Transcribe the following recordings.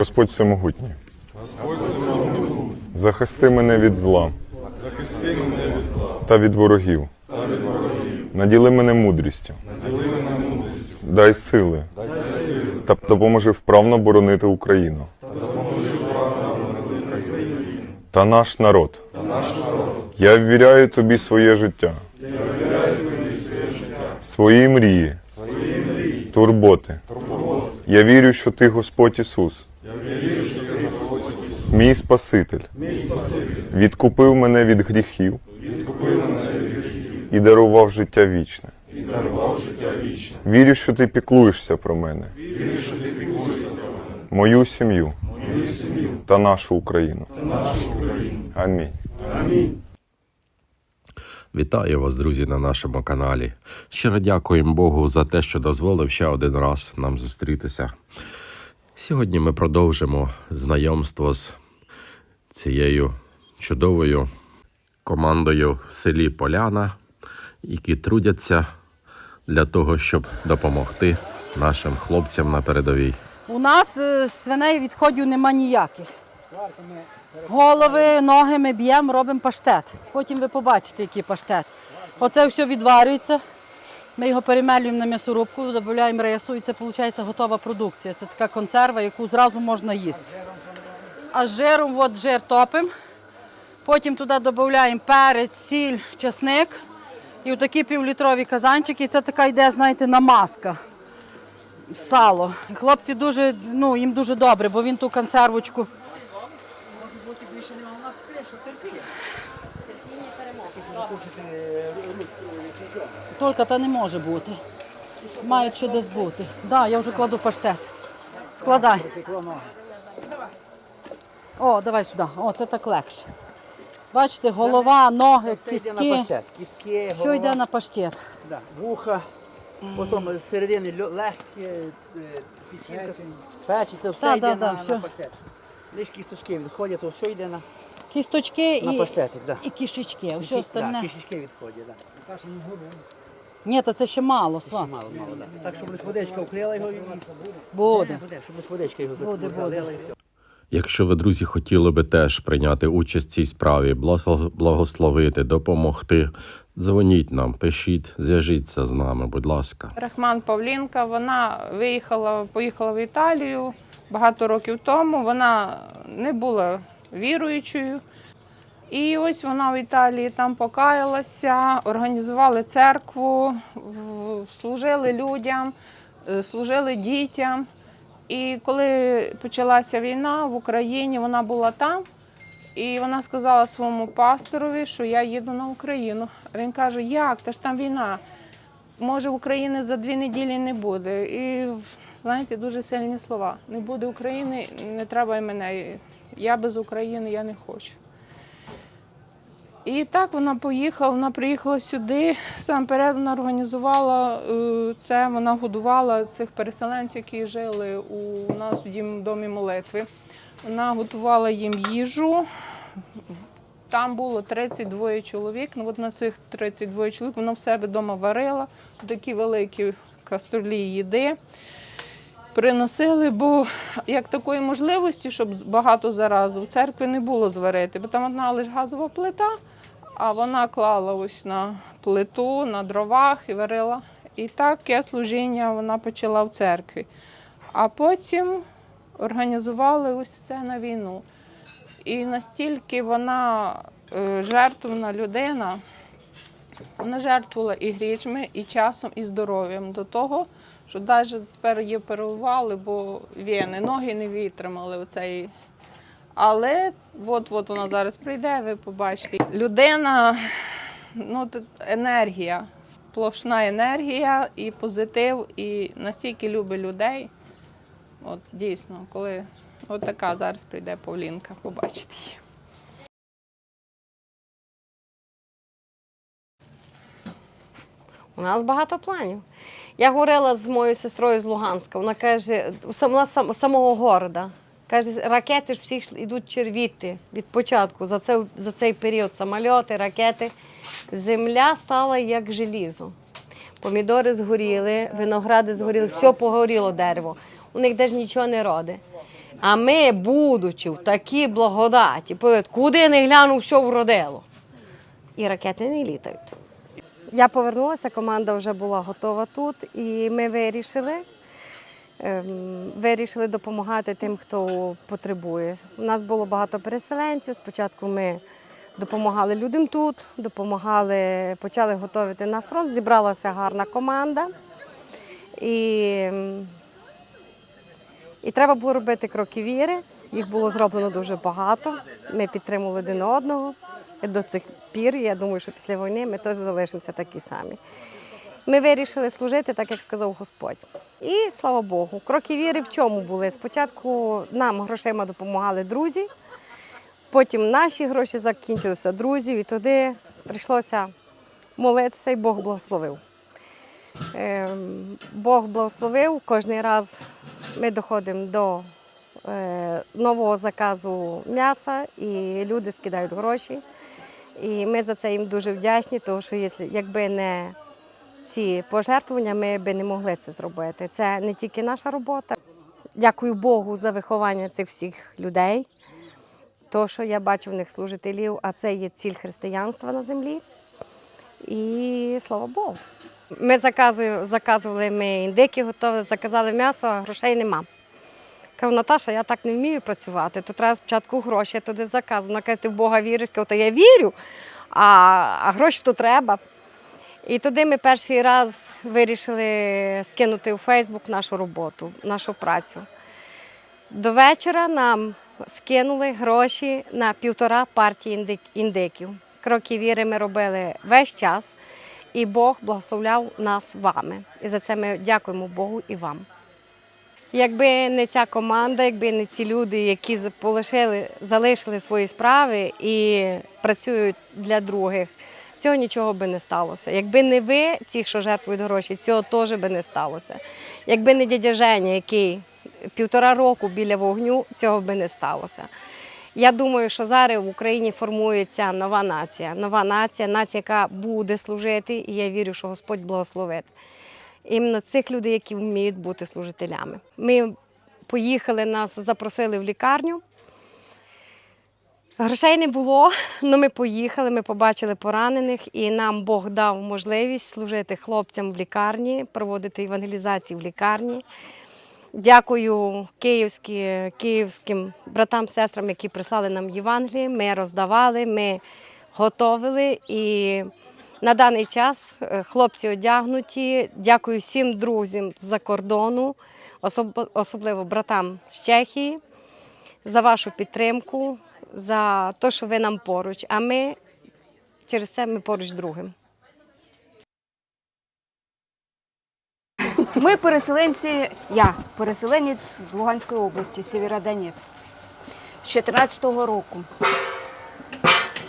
Господь всемогутній. Захисти мене від зла Захисти мене від зла та від ворогів. та від ворогів. Наділи мене мудрістю. Наділи мене мудрістю. Дай сили Дай сили та допоможи вправно боронити Україну та допоможи врагам на Україну та наш народ. та наш народ. Я ввіряю тобі своє життя, Я довіряю тобі своє життя, свої мрії, свої мрії, турботи. турботи. Я вірю, що ти Господь Ісус, Мій Спаситель, відкупив мене від гріхів і дарував життя вічне. Вірю, що ти піклуєшся про мене, мою сім'ю та нашу Україну. Амінь. Вітаю вас, друзі, на нашому каналі. Щиро дякуємо Богу за те, що дозволив ще один раз нам зустрітися. Сьогодні ми продовжимо знайомство з цією чудовою командою в селі Поляна, які трудяться для того, щоб допомогти нашим хлопцям на передовій. У нас е, свиней відходів нема ніяких. Голови, ноги ми б'ємо, робимо паштет. Потім ви побачите, який паштет. Оце все відварюється. Ми його перемелюємо на м'ясорубку, додаємо рису, і це виходить готова продукція. Це така консерва, яку зразу можна їсти. А з жиром, от жир топимо. Потім туди додаємо перець, сіль, часник. І отакі півлітрові казанчики. І це така йде, знаєте, намазка сало. І Хлопці дуже, ну, їм дуже добре, бо він ту консервочку. Тільки та не може бути. Мають що десь бути. Так, да, я вже кладу паштет. Складай. О, давай сюди. О, це так легше. Бачите, голова, ноги, Все йде на паштет. Кістки, Все йде на паштет. да, вуха, потім з середини легкі, е, печінка, печі, все Да, йде да, на, да, на все. паштет. Лише кісточки відходять, то все йде на, Кісточки на і, паштетик. Да. і кишечки. Все остальне. Да, кісточки відходять, да. Ні, то це ще мало, Ще Слав. мало, мало, да. Так, щоб лише водичка вкрила його і Буде. буде, щоб водичка його Буде, буде. залила і все. Якщо ви, друзі, хотіли би теж прийняти участь в цій справі, благо- благословити, допомогти, дзвоніть нам, пишіть, зв'яжіться з нами, будь ласка. Рахман Павлінка, вона виїхала, поїхала в Італію багато років тому. Вона не була віруючою. І ось вона в Італії там покаялася, організували церкву, служили людям, е, служили дітям. І коли почалася війна в Україні, вона була там. І вона сказала своєму пасторові, що я їду на Україну. Він каже: Як? Та ж там війна може України за дві неділі не буде. І знаєте, дуже сильні слова. Не буде України, не треба і мене. Я без України я не хочу. І так вона поїхала, вона приїхала сюди. Сам перед вона організувала е, це, вона годувала цих переселенців, які жили у нас в домі молитви. Вона готувала їм їжу. Там було 32 чоловік. Ну, от на цих 32 чоловік вона в себе вдома варила такі великі каструлі їди. Приносили, бо як такої можливості, щоб багато заразу в церкві не було зварити, бо там одна лише газова плита, а вона клала ось на плиту, на дровах і варила. І таке служіння вона почала в церкві. А потім організували ось це на війну. І настільки вона е, жертвовна людина, вона жертвувала і грішми, і часом, і здоров'ям до того, що навіть тепер її переливали, бо вени, ноги не витримали оцей. Але от-от вона зараз прийде, ви побачите. Людина, ну, енергія, сплошна енергія і позитив, і настільки любить людей. От дійсно, коли от така зараз прийде Павлінка, побачите її. У нас багато планів. Я говорила з моєю сестрою з Луганська. Вона каже, вона з сам- самого города. Каже, ракети ж всі йдуть червіти від початку за, це, за цей період. Самольоти, ракети. Земля стала як желізо. Помідори згоріли, виногради згоріли, все погоріло дерево. У них теж нічого не роде. А ми, будучи в такій благодаті, куди не гляну, все вродило. І ракети не літають. Я повернулася, команда вже була готова тут, і ми вирішили, ем, вирішили допомагати тим, хто потребує. У нас було багато переселенців. Спочатку ми допомагали людям тут, допомагали, почали готувати на фронт. Зібралася гарна команда. І, і треба було робити кроки віри. Їх було зроблено дуже багато. Ми підтримували один одного. До цих пір, я думаю, що після війни ми теж залишимося такі самі. Ми вирішили служити, так як сказав Господь. І слава Богу, кроки віри в чому були? Спочатку нам грошима допомагали друзі, потім наші гроші закінчилися друзів, і туди прийшлося молитися, і Бог благословив. Ем, Бог благословив. Кожен раз ми доходимо до е, нового заказу м'яса, і люди скидають гроші. І ми за це їм дуже вдячні, тому що якби не ці пожертвування, ми б не могли це зробити. Це не тільки наша робота. Дякую Богу за виховання цих всіх людей. То, що я бачу в них служителів, а це є ціль християнства на землі. І слава Богу. Ми заказуємо, заказували ми індики, готові, заказали м'ясо, а грошей нема. Кажу, Наташа, я так не вмію працювати, то треба спочатку гроші, я туди заказую. Вона каже, ти в Бога віриш, то я вірю, а, а гроші то треба. І туди ми перший раз вирішили скинути у Фейсбук нашу роботу, нашу працю. До вечора нам скинули гроші на півтора партії індик- індиків. Кроки віри ми робили весь час, і Бог благословляв нас вами. І за це ми дякуємо Богу і вам. Якби не ця команда, якби не ці люди, які полишили, залишили свої справи і працюють для других, цього нічого би не сталося. Якби не ви, ті, що жертвують гроші, цього теж би не сталося. Якби не дядя Женя, який півтора року біля вогню, цього би не сталося. Я думаю, що зараз в Україні формується нова нація. Нова нація, нація, яка буде служити, і я вірю, що Господь благословить. Іменно цих людей, які вміють бути служителями. Ми поїхали, нас запросили в лікарню. Грошей не було, але ми поїхали, ми побачили поранених, і нам Бог дав можливість служити хлопцям в лікарні, проводити евангелізацію в лікарні. Дякую київські, київським братам, сестрам, які прислали нам Євангеліє. Ми роздавали, ми готовили. І на даний час е, хлопці одягнуті. Дякую всім друзям з-за кордону, особливо братам з Чехії, за вашу підтримку, за те, що ви нам поруч. А ми через це ми поруч другим. Ми переселенці, я переселенець з Луганської області, Сєвєродонець, з 14-го року.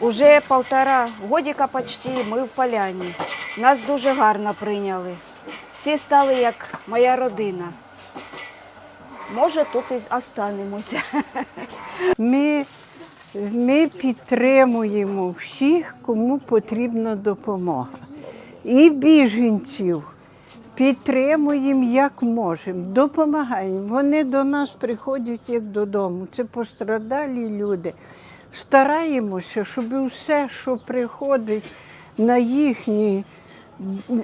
Уже півтора годика почти ми в поляні. Нас дуже гарно прийняли. Всі стали як моя родина. Може, тут і останемося. Ми, ми підтримуємо всіх, кому потрібна допомога. І біженців підтримуємо як можемо, допомагаємо. Вони до нас приходять як додому. Це пострадалі люди. Стараємося, щоб усе, що приходить на їхні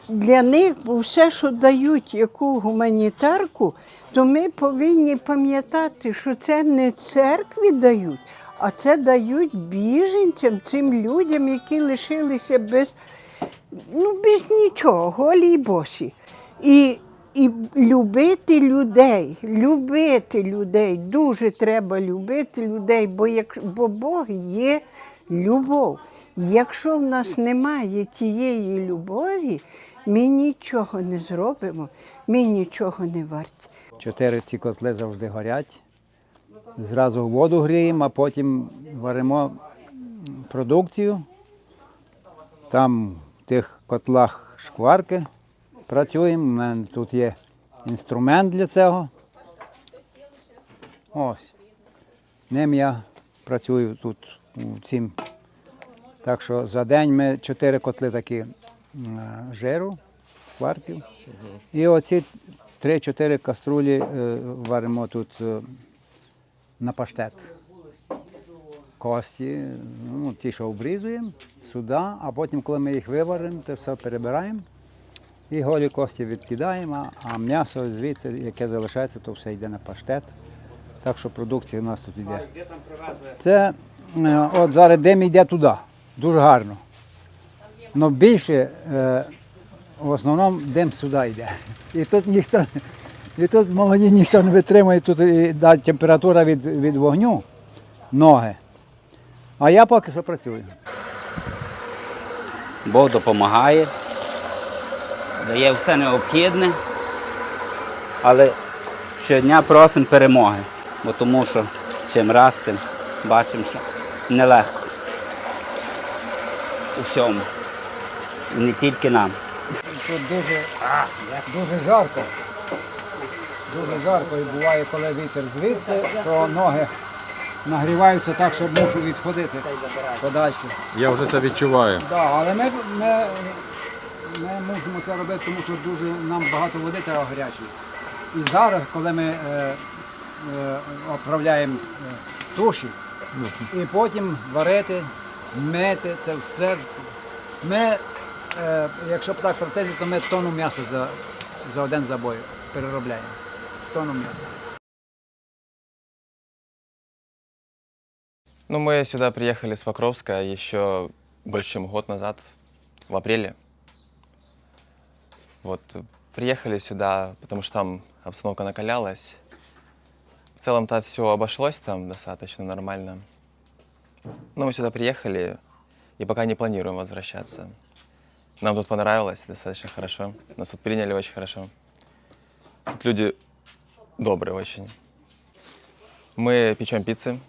для них все, що дають яку гуманітарку, то ми повинні пам'ятати, що це не церкві дають, а це дають біженцям, цим людям, які лишилися без, ну, без нічого, голі й босі. І, і любити людей, любити людей, дуже треба любити людей, бо, як, бо Бог є любов. Якщо в нас немає тієї любові, ми нічого не зробимо, ми нічого не варті. Чотири ці котли завжди горять. Зразу воду гріємо, а потім варимо продукцію. Там в тих котлах шкварки працюємо. У мене тут є інструмент для цього. Ось. Ним я працюю тут у цім. Так що за день ми чотири котли такі жиру, шкварків. І оці 3-4 каструлі е, варимо тут е, на паштет. Кості, ну, ті, що обрізуємо, сюди, а потім, коли ми їх виваримо, то все перебираємо. І голі кості відкидаємо, а- м'ясо звідси, яке залишається, то все йде на паштет. Так що продукція у нас тут йде. Це е, от зараз дим йде туди. Дуже гарно. Але більше е, в основному дим сюди йде. І тут ніхто, і тут молоді ніхто не витримує, тут і, да, температура від, від вогню, ноги. А я поки що працюю. Бог допомагає, дає все необхідне, але щодня просимо перемоги, бо тому що чим раз тим бачимо, що нелегко у всьому. І не тільки нам. Тут дуже, дуже жарко. Дуже жарко і буває, коли вітер звідси, то ноги нагріваються так, що мушу відходити подальше. Я вже це відчуваю. Да, але ми, ми, ми мусимо це робити, тому що дуже нам багато води треба гарячої. І зараз, коли ми е, е, оправляємо е, туші, і потім варити, мити, це все. Ми, е, якщо б так протежити, то ми тонну м'яса за, за один забой переробляємо. Тонну м'яса. Ну, мы сюда приехали с Покровска еще больше, чем год назад, в апреле. Вот, э, приехали сюда, потому что там обстановка накалялась. В целом-то все обошлось там достаточно нормально. Но мы сюда приехали и пока не планируем возвращаться. Нам тут понравилось достаточно хорошо. Нас тут приняли очень хорошо. Тут люди добрые очень. Мы печем пиццы,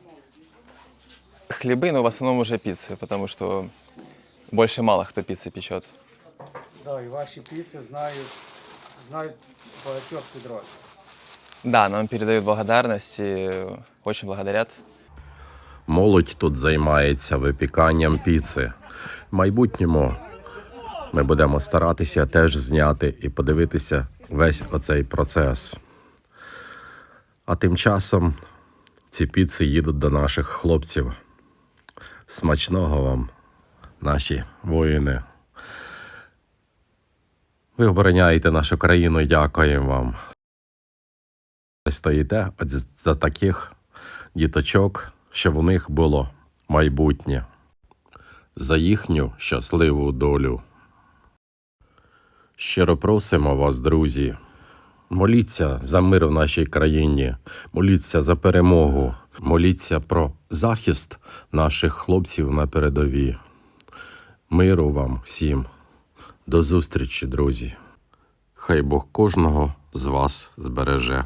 хлебы, но в основном уже пиццы, потому что больше мало кто пиццы печет. Да, і ваші піци знають, знають багатьох підрозділів. Да, нам передают благодарность и очень благодарят. Молодь тут займається випіканням піци. В майбутньому ми будемо старатися теж зняти і подивитися весь оцей процес. А тим часом ці піци їдуть до наших хлопців. Смачного вам, наші воїни. Ви обороняєте нашу країну дякуємо вам. Стоїте от за таких діточок, щоб у них було майбутнє, за їхню щасливу долю. Щиро просимо вас, друзі, моліться за мир в нашій країні, моліться за перемогу, моліться про захист наших хлопців на передовій. Миру вам всім. До зустрічі, друзі. Хай Бог кожного з вас збереже.